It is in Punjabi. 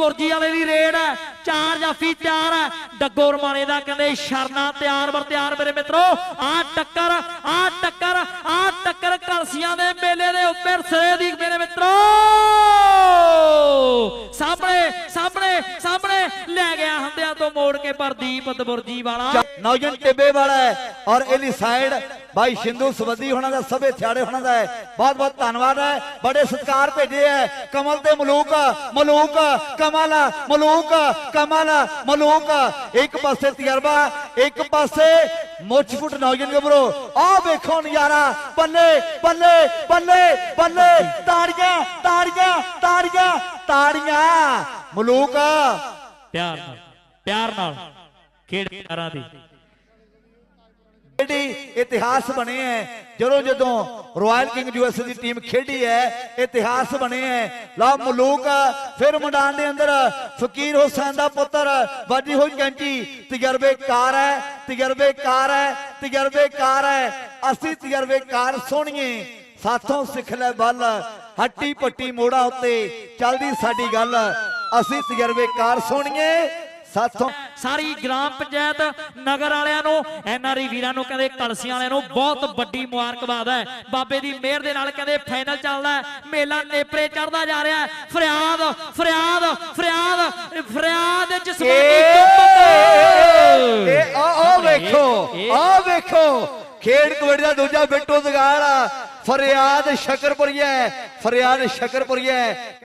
ਬੁਰਜੀ ਵਾਲੇ ਦੀ ਰੇਡ ਹੈ, ਚਾਰ ਜਾਫੀ ਤਿਆਰ ਹੈ। ਡੱਗੋ ਰਮਾਣੇ ਦਾ ਕਹਿੰਦੇ ਸ਼ਰਨਾ ਤਿਆਰ ਵਰ ਤਿਆਰ ਮੇਰੇ ਮਿੱਤਰੋ ਆ ਆ ਟੱਕਰ ਆ ਸਾਹਮਣੇ ਸਾਹਮਣੇ ਸਾਹਮਣੇ ਲੈ ਗਿਆ ਹੰਦਿਆਂ ਤੋਂ ਮੋੜ ਕੇ ਪਰਦੀਪ ਦਬੁਰਜੀ ਵਾਲਾ। ਨੌਜਨ ਟਿੱਬੇ ਵਾਲਾ ਹੈ ਔਰ ਇਹਦੀ ਸਾਈਡ ਭਾਈ ਸ਼ਿੰਦੂ ਸਵੱਦੀ ਹੋਣਾ ਦਾ, ਸਭੇ ਥਿਆੜੇ ਹੋਣਾ ਦਾ ਹੈ। ਬਹੁਤ ਬਹੁਤ ਧੰਨਵਾਦ ਹੈ। ਬੜੇ ਸਤਿਕਾਰ ਭੇਜੇ ਹੈ। ਕਮਲ ਤੇ ਮਲੂਕ ਮਲੂਕ, ਕਮਲ ਮਲੂਕ ਕਮਲ, ਮਲੂਕ। ਇੱਕ ਪਾਸੇ ਤਜਰਬਾ, ਇੱਕ ਪਾਸੇ ਮੁੱਛ-ਫੁੱਟ ਨੌਜਨ ਗੱਭਰੂ। ਆਹ ਵੇਖੋ ਨਜ਼ਾਰਾ। ਬੱਲੇ ਬੱਲੇ ਬੱਲੇ ਬੱਲੇ। ਤਾੜੀਆਂ ਤਾੜੀਆਂ ਤਾੜੀਆਂ ਤਾੜੀਆਂ। ਮਲੂਕ। ਪਿਆਰ ਨਾਲ ਪਿਆਰ ਨਾਲ। ਖੇਡਾਰਾਂ ਦੀ। ਜਿਹੜੀ ਇਤਿਹਾਸ ਬਣੇ ਹੈ ਜਦੋਂ ਜਦੋਂ ਰਾਇਲ ਕਿੰਗ ਯੂਐਸ ਦੀ ਟੀਮ ਖੇਡੀ ਹੈ ਇਤਿਹਾਸ ਬਣੇ ਹੈ ਲਾ ਮਲੂਕ ਫਿਰ ਮੈਦਾਨ ਦੇ ਅੰਦਰ ਫਕੀਰ ਹੁਸੈਨ ਦਾ ਪੁੱਤਰ ਬਾਜੀ ਹੋਈ ਕੈਂਚੀ ਤਜਰਬੇਕਾਰ ਹੈ ਤਜਰਬੇਕਾਰ ਹੈ ਤਜਰਬੇਕਾਰ ਹੈ। ਅਸੀਂ ਤਜਰਬੇਕਾਰ ਸੋਹਣੀਏ। ਸਾਥੋਂ ਸਿੱਖ ਲੈ ਬੱਲ ਹੱਟੀ ਪੱਟੀ ਮੋੜਾ ਉੱਤੇ ਚੱਲਦੀ ਸਾਡੀ ਗੱਲ। ਅਸੀਂ ਤਜਰਬੇਕਾਰ ਸੋਹਣੀਏ। ਸਾਥੋਂ ਸਾਰੀ ਗ੍ਰਾਮ ਪੰਚਾਇਤ ਨਗਰ ਵਾਲਿਆਂ ਨੂੰ ਐਨਆਰਈ ਵੀਰਾਂ ਨੂੰ ਕਹਿੰਦੇ ਕਲਸੀਆਂ ਵਾਲਿਆਂ ਨੂੰ ਬਹੁਤ ਵੱਡੀ ਮੁਬਾਰਕਬਾਦ ਹੈ। ਬਾਬੇ ਦੀ ਮਿਹਰ ਦੇ ਨਾਲ ਕਹਿੰਦੇ ਫਾਈਨਲ ਚੱਲਦਾ ਹੈ। ਮੇਲਾ ਨੇਪਰੇ ਚੜਦਾ ਜਾ ਰਿਹਾ ਫਰਿਆਦ ਫਰਿਆਦ ਫਰਿਆਦ ਫਰਿਆਦ ਜਸਮਾਨੀ ਆਹ ਵੇਖੋ ਖੇਡ ਕਬੱਡੀ ਦਾ ਦੂਜਾ ਬਿੱਟੂ ਦਗਾਲ ਫਰਿਆਦ ਸ਼ਕਰਪੁਰੀਆ ਫਰਿਆਦ ਸ਼ਕਰਪੁਰੀਆ